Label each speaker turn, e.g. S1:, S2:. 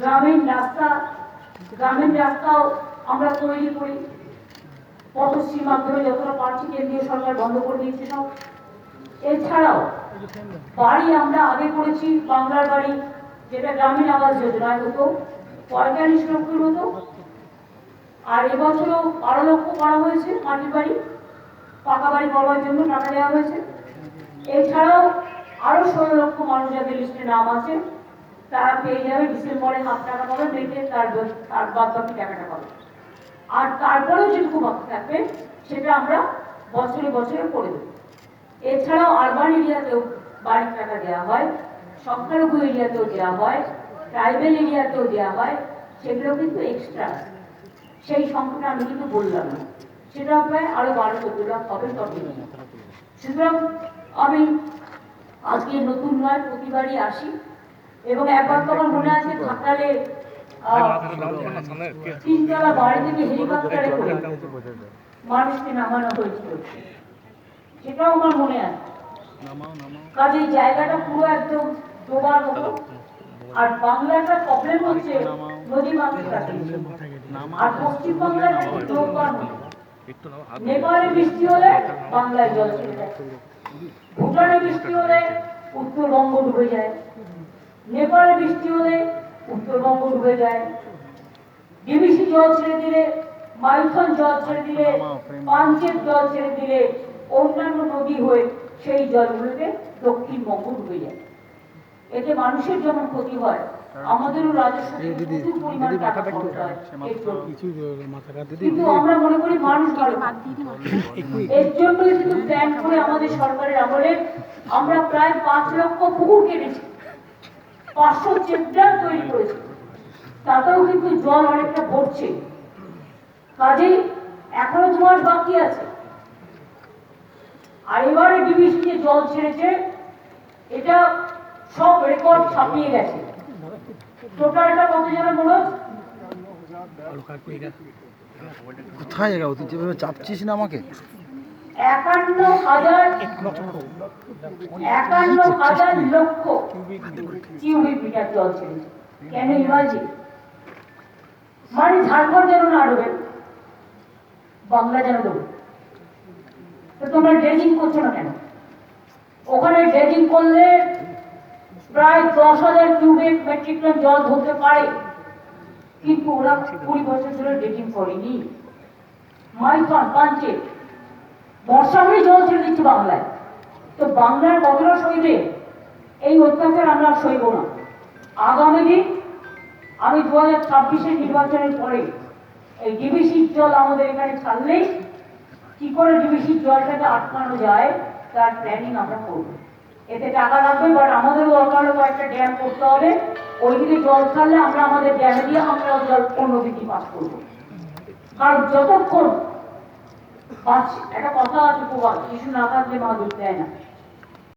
S1: গ্রামীণ রাস্তা, গ্রামীণ রাস্তাও আমরা তৈরি করি। পথশ্রীর মাধ্যমে যতটা পারছি কেন্দ্রীয় সরকার বন্ধ করে দিয়েছে সব। এছাড়াও বাড়ি আমরা আগে করেছি বাংলার বাড়ি, যেটা গ্রামীণ আবাস যোজনায় হতো পঁয়তাল্লিশ লক্ষের মতো আর এবছরও বারো লক্ষ করা হয়েছে মাটির বাড়ি, পাকা বাড়ি করবার জন্য টাকা দেওয়া হয়েছে। এছাড়াও আরও ষোলো লক্ষ মানুষ যাদের লিস্টে নাম আছে, তারা পেয়ে যাবে ডিসেম্বরে হাফ টাকা পাবে মেয়েতে তার তার বাদ বাকি টাকাটা পাবে। আর তারপরেও যেটুকু বাকি থাকবে, সেটা আমরা বছরে বছরে করে দেবো। এছাড়াও আরবান এরিয়াতেও বাড়ির টাকা দেওয়া হয়, সংখ্যালঘু এরিয়াতেও দেওয়া হয় ট্রাইবেল এরিয়াতেও দেওয়া হয়, সেগুলো কিন্তু এক্সট্রা সেই সংখ্যাটা আমি কিন্তু বললাম না। সেটা প্রায় আরও বারো চোদ্দ লাখ হবে তবে সুতরাং আমি আজকে নতুন নয় প্রতিবারই আসি। এবং একবার তো আমার মনে আছে ঘাটালে তিনতলা বাড়ি থেকে হেলিকপ্টারে করে মানুষকে নামানো হয়েছিল। সেটাও আমার মনে আছে। কাজে জায়গাটা পুরো একদম ডোবার মতো আর বাংলাটা প্রবলেম হচ্ছে নদী মাতৃক আর পশ্চিম বাংলাটা নৌকার মতো নেপালে বৃষ্টি হলে বাংলায় জল ছেড়ে যায়। ভুটানে বৃষ্টি হলে উত্তরবঙ্গ ডুবে যায়। নেপালে বৃষ্টি হলে উত্তরবঙ্গ ডুবে যায়। ডিবিসি জল ছেড়ে দিলে মাইথন জল ছেড়ে দিলে পাঞ্চের জল ছেড়ে দিলে অন্যান্য নদী হয়ে সেই জলগুলোতে দক্ষিণবঙ্গ ডুবে যায়। এতে মানুষের যেমন ক্ষতি হয় আমাদেরও রাজস্ব প্রচুর পরিমাণ টাকা খরচ হয় এর জন্য।
S2: কিছু মাথা কাটতে
S1: কিন্তু আমরা মনে করি মানুষ ভালো। এর জন্যই কিন্তু প্ল্যান করে আমাদের সরকারের আমলে আমরা প্রায় পাঁচ লক্ষ পুকুর কেটেছি। পাঁচশো চেকড্যাম তৈরি করেছি। তাতেও কিন্তু জল অনেকটা ভরছে। কাজেই এখনও দু মাস বাকি আছে। আর এবারে ডিবিসি যে জল ছেড়েছে। এটা সব রেকর্ড ছাপিয়ে গেছে। টোটালটা কত যাবে মনে
S2: কোথায় এগাও তুই যেভাবে চাপছিস না আমাকে?
S1: একান্ন হাজার একান্ন হাজার লক্ষ কিউবিক মিটার জল ছেড়েছে কেন ইমাজিন মানে ঝাড়খণ্ড যেন না ডোবে বাংলা যেন ডোবে। তো তোমরা ড্রেজিং করছ না কেন? ওখানে ড্রেজিং করলে প্রায় দশ হাজার কিউবিক মেট্রিক টন জল ধরতে পারে। কিন্তু ওরা কুড়ি বছর ধরে ড্রেজিং করেনি। মাইথন, পাঞ্চে, বর্ষা হলে জল ছেড়ে দিচ্ছে বাংলায়। তো বাংলার কতটা সইবে এই অত্যাচার আমরা সইব না। আগামী দিন আমি দু হাজার ছাব্বিশের নির্বাচনের পরে এই ডিবিসির জল আমাদের এখানে ছাড়লেই কি করে ডিবিসির জলটাকে আটকানো যায়, তার প্ল্যানিং আমরা করব। এতে টাকা লাগবে বাট আমাদের দরকার কয়েকটা ড্যাম করতে হবে। ওইদিকে জল ছাড়লে আমরা আমাদের ড্যামে দিয়ে আমরা জল অন্যদিকে পাস করব। কারণ যতক্ষণ একটা কথা আছে প্রবাদ শিশু না থাকলে মা দুধ দেয় না।